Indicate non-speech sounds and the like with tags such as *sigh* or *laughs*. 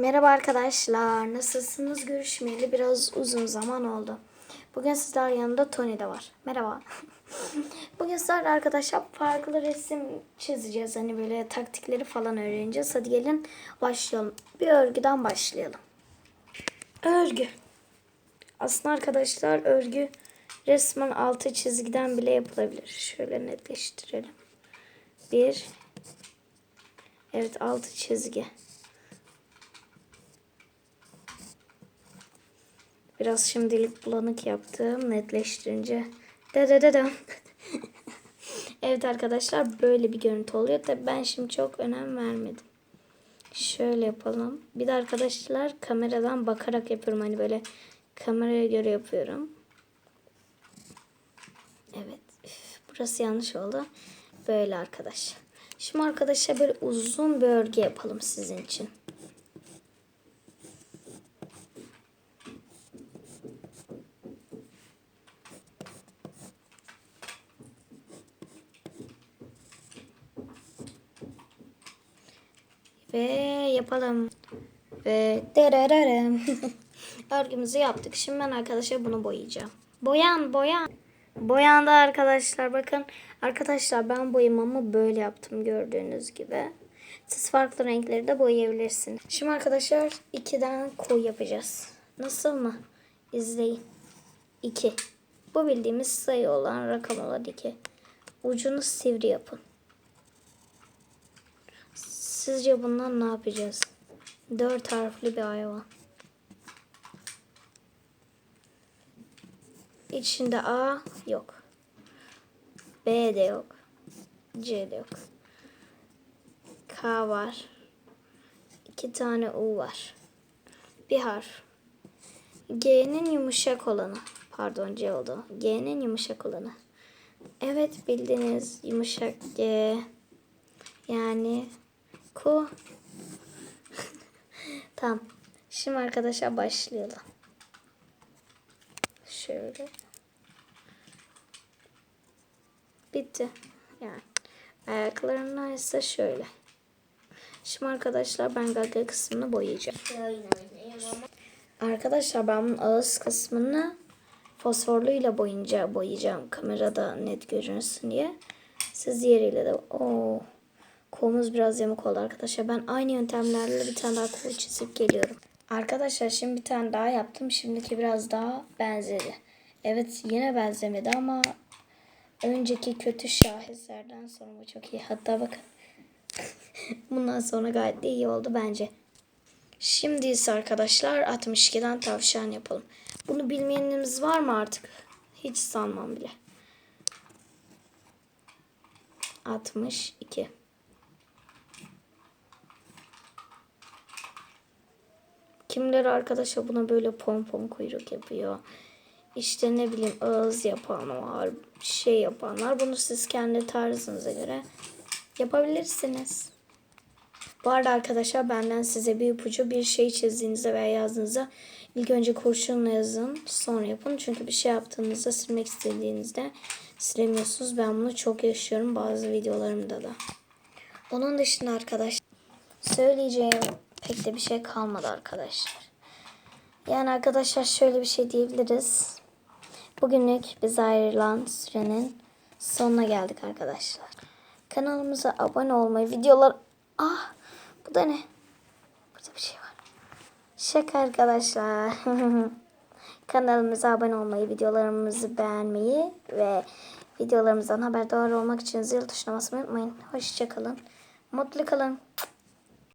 Merhaba arkadaşlar. Nasılsınız? Görüşmeyeli biraz uzun zaman oldu. Bugün sizler yanında Tony de var. Merhaba. *laughs* Bugün sizlerle arkadaşlar farklı resim çizeceğiz. Hani böyle taktikleri falan öğreneceğiz. Hadi gelin başlayalım. Bir örgüden başlayalım. Örgü. Aslında arkadaşlar örgü resmen altı çizgiden bile yapılabilir. Şöyle netleştirelim. Bir. Evet altı çizgi. Biraz şimdilik bulanık yaptım. Netleştirince. De de de de. evet arkadaşlar böyle bir görüntü oluyor. Tabii ben şimdi çok önem vermedim. Şöyle yapalım. Bir de arkadaşlar kameradan bakarak yapıyorum. Hani böyle kameraya göre yapıyorum. Evet. Üf, burası yanlış oldu. Böyle arkadaş. Şimdi arkadaşlar böyle uzun bir örgü yapalım sizin için. Ve yapalım. Ve dererem. *laughs* Örgümüzü yaptık. Şimdi ben arkadaşlar bunu boyayacağım. Boyan boyan. Boyandı arkadaşlar. Bakın arkadaşlar ben boyamamı böyle yaptım gördüğünüz gibi. Siz farklı renkleri de boyayabilirsiniz. Şimdi arkadaşlar 2'den koyu yapacağız. Nasıl mı? İzleyin. 2. Bu bildiğimiz sayı olan rakam olan 2. Ucunu sivri yapın. Sizce bundan ne yapacağız? Dört harfli bir hayvan. İçinde A yok. B de yok. C de yok. K var. İki tane U var. Bir harf. G'nin yumuşak olanı. Pardon C oldu. G'nin yumuşak olanı. Evet bildiniz. Yumuşak G. Yani Ku. *laughs* tamam. Şimdi arkadaşlar başlayalım. Şöyle. Bitti. Yani. Ayaklarına ise şöyle. Şimdi arkadaşlar ben gaga kısmını boyayacağım. Arkadaşlar ben bunun ağız kısmını fosforluyla boyunca boyayacağım. Kamerada net görünsün diye. Siz diğeriyle de... Oo. Kolumuz biraz yamuk oldu arkadaşlar. Ben aynı yöntemlerle bir tane daha kol çizip geliyorum. Arkadaşlar şimdi bir tane daha yaptım. Şimdiki biraz daha benzedi. Evet yine benzemedi ama önceki kötü şaheserden sonra bu çok iyi. Hatta bakın. *laughs* Bundan sonra gayet de iyi oldu bence. Şimdi ise arkadaşlar 62'den tavşan yapalım. Bunu bilmeyeniniz var mı artık? Hiç sanmam bile. 62. Kimileri arkadaşlar buna böyle pompon kuyruk yapıyor. İşte ne bileyim ağız yapan var, şey yapanlar. Bunu siz kendi tarzınıza göre yapabilirsiniz. Bu arada arkadaşlar benden size bir ipucu bir şey çizdiğinizde veya yazdığınızda ilk önce kurşunla yazın sonra yapın. Çünkü bir şey yaptığınızda silmek istediğinizde silemiyorsunuz. Ben bunu çok yaşıyorum bazı videolarımda da. Onun dışında arkadaşlar söyleyeceğim pek de bir şey kalmadı arkadaşlar. Yani arkadaşlar şöyle bir şey diyebiliriz. Bugünlük bize ayrılan sürenin sonuna geldik arkadaşlar. Kanalımıza abone olmayı, videolar... Ah bu da ne? Burada bir şey var. Şaka arkadaşlar. *laughs* Kanalımıza abone olmayı, videolarımızı beğenmeyi ve videolarımızdan haberdar olmak için zil tuşuna basmayı unutmayın. Hoşçakalın. Mutlu kalın.